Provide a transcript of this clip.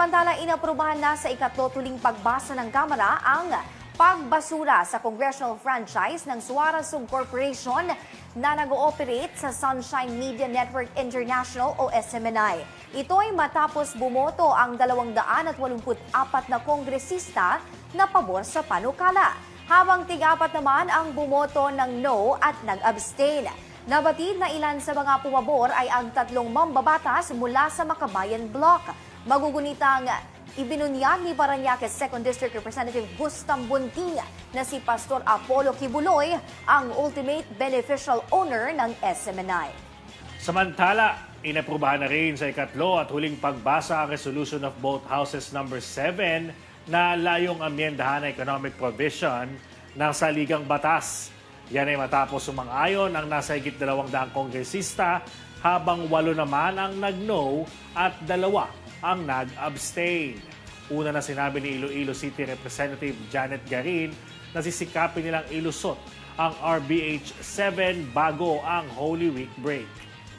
Samantala, inaprubahan na sa ikatlo tuling pagbasa ng Kamara ang pagbasura sa congressional franchise ng Suarez Sub Corporation na nag-ooperate sa Sunshine Media Network International o SMNI. Ito ay matapos bumoto ang 284 na kongresista na pabor sa panukala, habang tigapat naman ang bumoto ng no at nag-abstain. Nabatid na ilan sa mga pumabor ay ang tatlong mambabatas mula sa Makabayan Block. Magugunitang ibinunyag ni Paranaque 2nd District Representative Gustam Bunting na si Pastor Apollo Kibuloy ang ultimate beneficial owner ng SMNI. Samantala, inaprubahan na rin sa ikatlo at huling pagbasa ang resolution of both houses number 7 na layong amyendahan ang economic provision ng saligang batas. Yan ay matapos sumang-ayon ang nasa higit dalawang daang kongresista habang walo naman ang nag-no at dalawa ang nag-abstain. Una na sinabi ni Iloilo City Representative Janet Garin na sisikapin nilang ilusot ang RBH 7 bago ang Holy Week break.